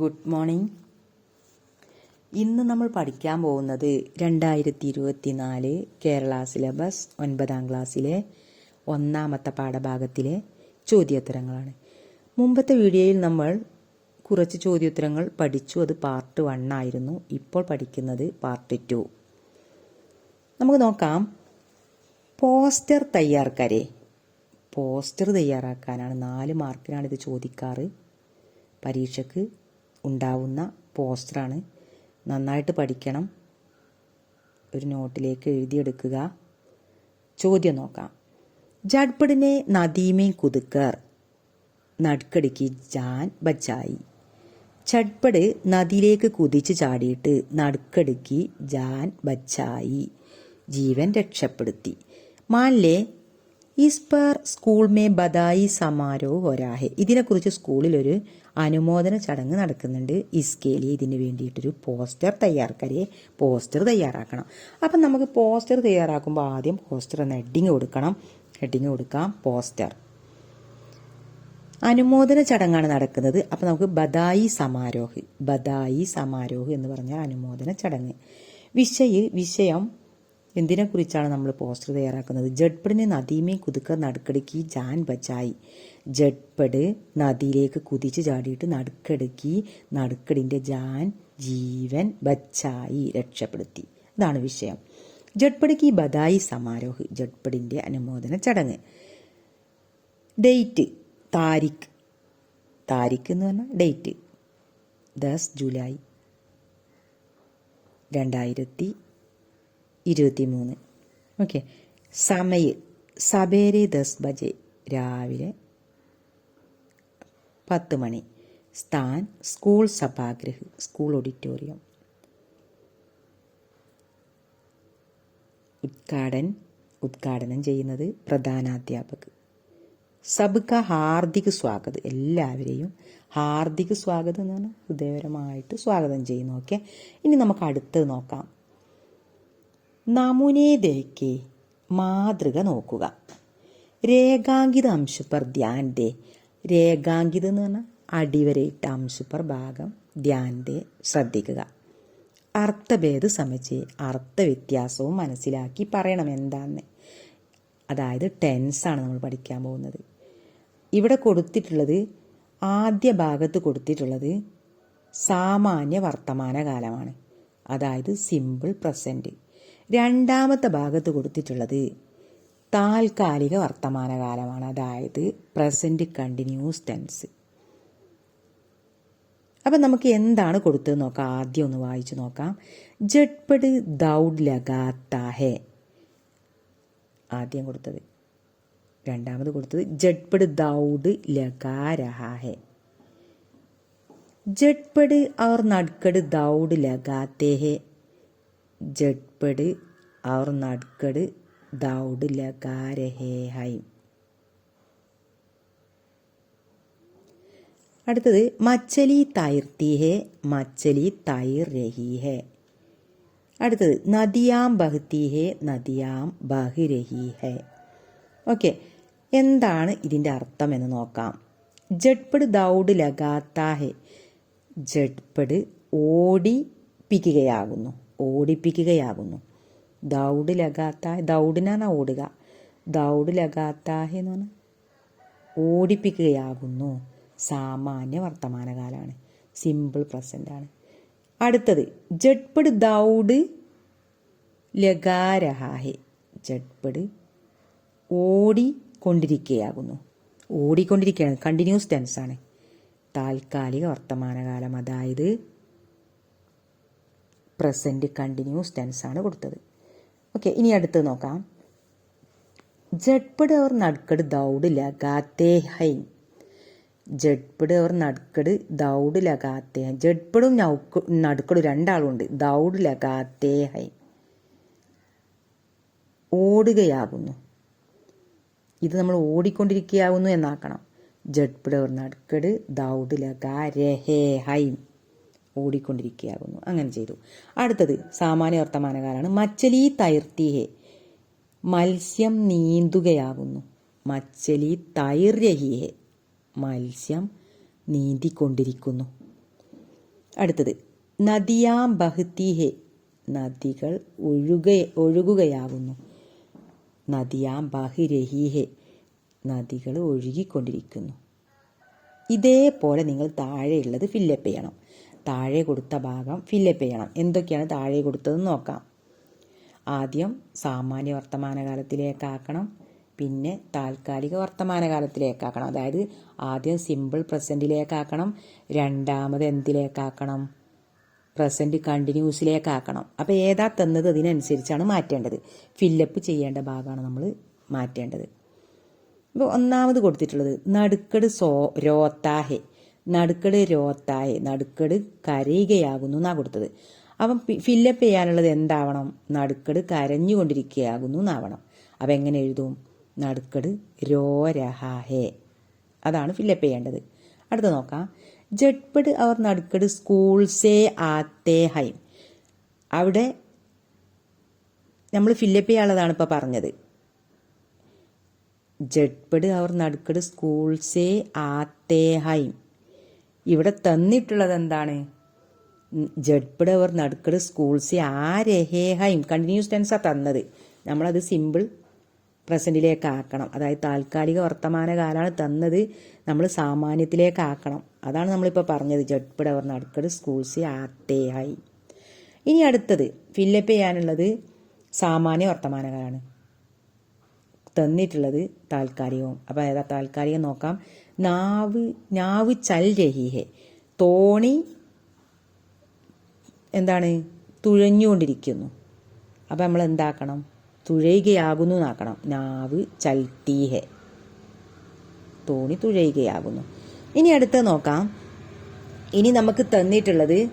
Good morning ഇന്ന് നമ്മൾ പഠിക്കാൻ പോകുന്നത് രണ്ടായിരത്തി ഇരുപത്തി നാല് കേരള സിലബസ് ഒൻപതാം ക്ലാസ്സിലെ ഒന്നാമത്തെ പാഠഭാഗത്തിലെ ചോദ്യോത്തരങ്ങളാണ്. മുമ്പത്തെ വീഡിയോയിൽ നമ്മൾ കുറച്ച് ചോദ്യോത്തരങ്ങൾ പഠിച്ചു. അത് പാർട്ട് വൺ ആയിരുന്നു. ഇപ്പോൾ പഠിക്കുന്നത് പാർട്ട് ടു നമുക്ക് നോക്കാം. പോസ്റ്റർ തയ്യാർക്കാരെ പോസ്റ്റർ തയ്യാറാക്കാനാണ് നാല് മാർക്കിനാണ് ഇത് ചോദിക്കാറ്. പരീക്ഷയ്ക്ക് ഉണ്ടാവുന്ന പോസ്റ്ററാണ്. നന്നായിട്ട് പഠിക്കണം. ഒരു നോട്ടിലേക്ക് എഴുതിയെടുക്കുക. ചോദ്യം നോക്കാം. ജഡ്പടിനെ നദീമേ കുതുക്കർ. നടുക്കടിക്ക് ജാൻ ബച്ചായി. ചട്പട് നദിയിലേക്ക് കുതിച്ചു ചാടിയിട്ട് നടുക്കടുക്കി ജാൻ ബച്ചായി. ജീവൻ രക്ഷപ്പെടുത്തി. മാനിലെ ഇസ് പർ സ്കൂൾ മേ ബദായി സമാരോഹ് ഒരാഹെ ഇതിനെക്കുറിച്ച് സ്കൂളിൽ ഒരു അനുമോദന ചടങ്ങ് നടക്കുന്നുണ്ട്. ഇസ്കേലി ഇതിന് വേണ്ടിയിട്ടൊരു പോസ്റ്റർ തയ്യാറാക്കാരെ പോസ്റ്റർ തയ്യാറാക്കണം. അപ്പം നമുക്ക് പോസ്റ്റർ തയ്യാറാക്കുമ്പോൾ ആദ്യം പോസ്റ്റർ എന്ന ഹെഡിങ് കൊടുക്കണം. ഹെഡിങ് കൊടുക്കാം പോസ്റ്റർ. അനുമോദന ചടങ്ങാണ് നടക്കുന്നത്. അപ്പം നമുക്ക് ബദായി സമാരോഹ് ബദായി സമാരോഹ് എന്ന് പറഞ്ഞാൽ അനുമോദന ചടങ്ങ്. വിഷയ് വിഷയം എന്തിനെക്കുറിച്ചാണ് നമ്മൾ പോസ്റ്റർ തയ്യാറാക്കുന്നത്? ജഡ്പടിനെ നദീമേ കുതുക്ക നടുക്കടുക്കി ജാൻ ബച്ചായി ജഡ്പട് നദിയിലേക്ക് കുതിച്ച് ചാടിയിട്ട് നടുക്കടുക്കി നടുക്കടിന്റെ ജാൻ ജീവൻ ബച്ചായി രക്ഷപ്പെടുത്തി. ഇതാണ് വിഷയം. ജഡ്പടിക്ക് ബദായി സമാരോഹ് ജഡ്പടിന്റെ അനുമോദന ചടങ്ങ്. ഡേറ്റ് താരിഖ്. താരിഖ് എന്ന് പറഞ്ഞാൽ ഡേറ്റ്. ദസ് ജൂലൈ രണ്ടായിരത്തി ഇരുപത്തി മൂന്ന് ഓക്കെ. സമയ സബേരെ ദസ് ബജെ രാവിലെ പത്ത് മണി. സ്ഥാൻ സ്കൂൾ സഭാഗ്രഹ് സ്കൂൾ ഓഡിറ്റോറിയം. ഉദ്ഘാടൻ ഉദ്ഘാടനം ചെയ്യുന്നത് പ്രധാനാധ്യാപക് സബ്ക ഹാർദിക് സ്വാഗതം. എല്ലാവരെയും ഹാർദിക് സ്വാഗതം എന്ന് പറഞ്ഞാൽ ഹൃദയപരമായിട്ട് സ്വാഗതം ചെയ്യുന്നു. ഓക്കെ? ഇനി നമുക്ക് അടുത്തത് നോക്കാം. നമുനെ ദേക്ക് മാതൃക നോക്കുക. രേഖാങ്കിത അംശുപർ ധ്യാൻതെ രേഖാങ്കിതം എന്ന് പറഞ്ഞാൽ അടിവരയിട്ട അംശുപ്പർ ഭാഗം ധ്യാനത്തെ ശ്രദ്ധിക്കുക. അർത്ഥഭേദ സമച്ച് അർത്ഥവ്യത്യാസവും മനസ്സിലാക്കി പറയണം എന്താന്ന്. അതായത് ടെൻസാണ് നമ്മൾ പഠിക്കാൻ പോകുന്നത്. ഇവിടെ കൊടുത്തിട്ടുള്ളത് ആദ്യ ഭാഗത്ത് കൊടുത്തിട്ടുള്ളത് സാമാന്യ വർത്തമാനകാലമാണ് അതായത് സിമ്പിൾ പ്രസന്റ് രണ്ടാമത്തെ ഭാഗത്ത് കൊടുത്തിട്ടുള്ളത് താൽക്കാലിക വർത്തമാനകാലമാണ്. അതായത് പ്രസന്റ് കണ്ടിന്യൂസ് ടെൻസ്. അപ്പം നമുക്ക് എന്താണ് കൊടുത്തത് നോക്കാം. ആദ്യം ഒന്ന് വായിച്ചു നോക്കാം. ജഡ്പട് ദൗഡ് ലഗാത്താഹെ ആദ്യം കൊടുത്തത്. രണ്ടാമത് കൊടുത്തത് ജഡ്പട് ദൗഡ് ലഗാരഹെ ജഡ്പട് അവർ നടുക്കട് ദൗഡ് ലഗാത്തേഹെ ജഡ്പട് അവർ നടുക്കട് ദൗഡ് ലഗാ രഹേ ഹൈ. അടുത്തത് മച്ചലി തൈർത്തിഹേ മച്ചലി തൈർ രഹി ഹേ. അടുത്തത് നദിയാം ബഹ്തി ഹേ നദിയാം ബഹിരഹിഹേ ഓക്കെ എന്താണ് ഇതിന്റെ അർത്ഥം എന്ന് നോക്കാം. ജഡ്പട് ദൗഡ് ലഗാത്താഹെ ജഡ്പട് ഓടിപ്പിക്കുകയാകുന്നു ഓടിപ്പിക്കുകയാകുന്നു. ദൗഡ് ലഗാത്താഹ് ദൗഡിനാണ് ഓടുക. ദൗഡ് ലഗാത്താഹ് എന്ന് പറഞ്ഞാൽ ഓടിപ്പിക്കുകയാകുന്നു. സാമാന്യ വർത്തമാനകാലമാണ് സിമ്പിൾ പ്രസന്റ് ആണ്. അടുത്തത് ജഡ്പട് ദൗഡ് ലഗാരഹാഹെ. ജഡ്പട് ഓടിക്കൊണ്ടിരിക്കുകയാകുന്നു. ഓടിക്കൊണ്ടിരിക്കുകയാണ്. കണ്ടിന്യൂസ് ടെൻസ് ആണ്. താൽക്കാലിക വർത്തമാനകാലം അതായത് പ്രസന്റ് കണ്ടിന്യൂസ് ടെൻസ് ആണ് കൊടുത്തത്. ഓക്കെ ഇനി അടുത്ത് നോക്കാം. ജഡ്പട് അവർ നടുക്കട് ദൗഡ് ഗാത്തേ ഹൈ ജഡ്പട് അവർ നടുക്കട് ദൗഡ് ലഗാത്തേ ഹൈ ജഡ്പടും നൗക്ക് നടുക്കടും രണ്ടാളുണ്ട് ദൗഡ് ലഗാത്തേ ഹൈ ഓടുകയാകുന്നു ഇത് നമ്മൾ ഓടിക്കൊണ്ടിരിക്കുകയാകുന്നു എന്നാക്കണം. ജഡ്പട് അവർ നടുക്കട് ദൗഡ് ലഗാ രഹേ ഹൈ ഓടിക്കൊണ്ടിരിക്കുകയാകുന്നു അങ്ങനെ ചെയ്തു. അടുത്തത് സാമാന്യ വർത്തമാനകാലാണ് മച്ചലി തൈർത്തിഹെ മത്സ്യം നീന്തുകയാകുന്നു. മച്ചലി തൈർരഹിയെ മത്സ്യം നീന്തിക്കൊണ്ടിരിക്കുന്നു. അടുത്തത് നദിയാം ബഹുത്തിഹെ നദികൾ ഒഴുക ഒഴുകുകയാകുന്നു. നദിയാം ബഹിരഹിഹെ നദികൾ ഒഴുകിക്കൊണ്ടിരിക്കുന്നു. ഇതേപോലെ നിങ്ങൾ താഴെയുള്ളത് ഫില്ലപ്പ് ചെയ്യണം. താഴെ കൊടുത്ത ഭാഗം ഫില്ലപ്പ് ചെയ്യണം. എന്തൊക്കെയാണ് താഴെ കൊടുത്തതെന്ന് നോക്കാം. ആദ്യം സാമാന്യ വർത്തമാനകാലത്തിലേക്കാക്കണം പിന്നെ താൽക്കാലിക വർത്തമാനകാലത്തിലേക്കാക്കണം അതായത് ആദ്യം സിമ്പിൾ പ്രസന്റിലേക്കാക്കണം രണ്ടാമത് എന്തിലേക്കാക്കണം പ്രസന്റ് കണ്ടിന്യൂസിലേക്കാക്കണം അപ്പോൾ ഏതാ തന്നത് അതിനനുസരിച്ചാണ് മാറ്റേണ്ടത്. ഫില്ലപ്പ് ചെയ്യേണ്ട ഭാഗമാണ് നമ്മൾ മാറ്റേണ്ടത്. ഇപ്പോൾ ഒന്നാമത് കൊടുത്തിട്ടുള്ളത് നടുക്കട് സോ രോത്താഹെ നടുക്കട് രോത്തായി നടുക്കട് കരയുകയാകുന്നു എന്നാണ് കൊടുത്തത്. അപ്പം ഫില്ലപ്പ് ചെയ്യാനുള്ളത് എന്താവണം? നടുക്കട് കരഞ്ഞുകൊണ്ടിരിക്കുകയാകുന്നു എന്നാവണം. അപ്പം എങ്ങനെ എഴുതും? നടുക്കട് രോരഹാഹേ. അതാണ് ഫില്ലപ്പ് ചെയ്യേണ്ടത്. അടുത്ത നോക്കാം. ജഡ്പട് അവർ നടുക്കട് സ്കൂൾ സേ ആത്തേ ഹൈം. അവിടെ നമ്മൾ ഫില്ലപ്പ് ചെയ്യാനുള്ളതാണ് ഇപ്പോൾ പറഞ്ഞത്. ജഡ്പട് അവർ നടുക്കട് സ്കൂൾ സേ ആത്തേ ഹൈം. ഇവിടെ തന്നിട്ടുള്ളത് എന്താണ്? ജഡ്പട് അവർ നടുക്കട് സ്കൂൾസ് ആ രഹേഹയും കണ്ടിന്യൂസ് ടെൻസാണ് തന്നത്. നമ്മളത് സിമ്പിൾ പ്രസന്റിലേക്ക് ആക്കണം അതായത് താൽക്കാലിക വർത്തമാനകാലമാണ് തന്നത്. നമ്മൾ സാമാന്യത്തിലേക്ക് ആക്കണം അതാണ് നമ്മളിപ്പോൾ പറഞ്ഞത്. ജഡ്പട് അവർ നടുക്കട് സ്കൂൾസ് ആത്തേഹായി ഇനി അടുത്തത് ഫില്ലപ്പ് ചെയ്യാനുള്ളത് സാമാന്യ വർത്തമാനകാലമാണ് തന്നിട്ടുള്ളത് താൽക്കാലികവും. അപ്പോൾ ഏതാ താൽക്കാലികം നോക്കാം. നാവ് നാവ് ചൽ രഹീഹെ. തോണി എന്താണ്? തുഴഞ്ഞുകൊണ്ടിരിക്കുന്നു. അപ്പം നമ്മൾ എന്താക്കണം? തുഴയുകയാകുന്നു എന്നാക്കണം. നാവ് ചൽത്തീഹെ തോണി തുഴയുകയാകുന്നു. ഇനി അടുത്ത് നോക്കാം. ഇനി നമുക്ക് തന്നിട്ടുള്ളത്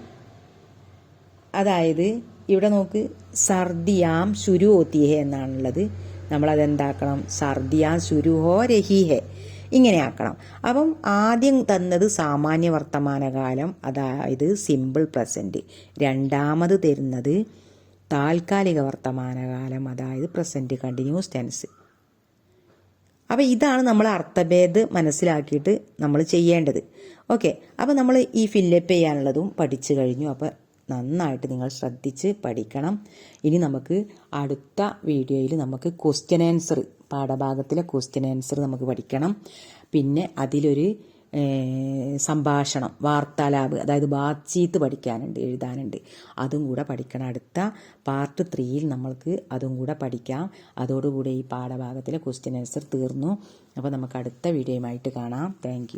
അതായത് ഇവിടെ നോക്ക് സർദിയാം ശുരു ഓത്തിയഹെ എന്നാണുള്ളത്. നമ്മളതെന്താക്കണം? സർദിയാ സുരുഹോ രഹീഹെ. ഇങ്ങനെ ആക്കണം അപ്പം ആദ്യം തന്നത് സാമാന്യ വർത്തമാനകാലം അതായത് സിമ്പിൾ പ്രസന്റ് രണ്ടാമത് തരുന്നത് താൽക്കാലിക വർത്തമാനകാലം അതായത് പ്രസന്റ് കണ്ടിന്യൂസ് ടെൻസ്. അപ്പോൾ ഇതാണ് നമ്മൾ അർത്ഥഭേദ് മനസ്സിലാക്കിയിട്ട് നമ്മൾ ചെയ്യേണ്ടത്. ഓക്കെ. അപ്പോൾ നമ്മൾ ഈ ഫില്ലപ്പ് ചെയ്യാനുള്ളതും പഠിച്ചു കഴിഞ്ഞു. അപ്പോൾ നന്നായിട്ട് നിങ്ങൾ ശ്രദ്ധിച്ച് പഠിക്കണം. ഇനി നമുക്ക് അടുത്ത വീഡിയോയിൽ നമുക്ക് ക്വസ്റ്റ്യൻ ആൻസർ പാഠഭാഗത്തിലെ ക്വസ്റ്റ്യൻ ആൻസർ നമുക്ക് പഠിക്കണം. പിന്നെ അതിലൊരു സംഭാഷണം വാർത്താലാബ് അതായത് ബാത്ചീത്ത് പഠിക്കാനുണ്ട് എഴുതാനുണ്ട്. അതും കൂടെ പഠിക്കണം. അടുത്ത പാർട്ട് ത്രീയിൽ നമ്മൾക്ക് അതും കൂടെ പഠിക്കാം. അതോടുകൂടി ഈ പാഠഭാഗത്തിലെ ക്വസ്റ്റ്യൻ ആൻസർ തീർന്നു. അപ്പോൾ നമുക്ക് അടുത്ത വീഡിയോയുമായിട്ട് കാണാം. താങ്ക്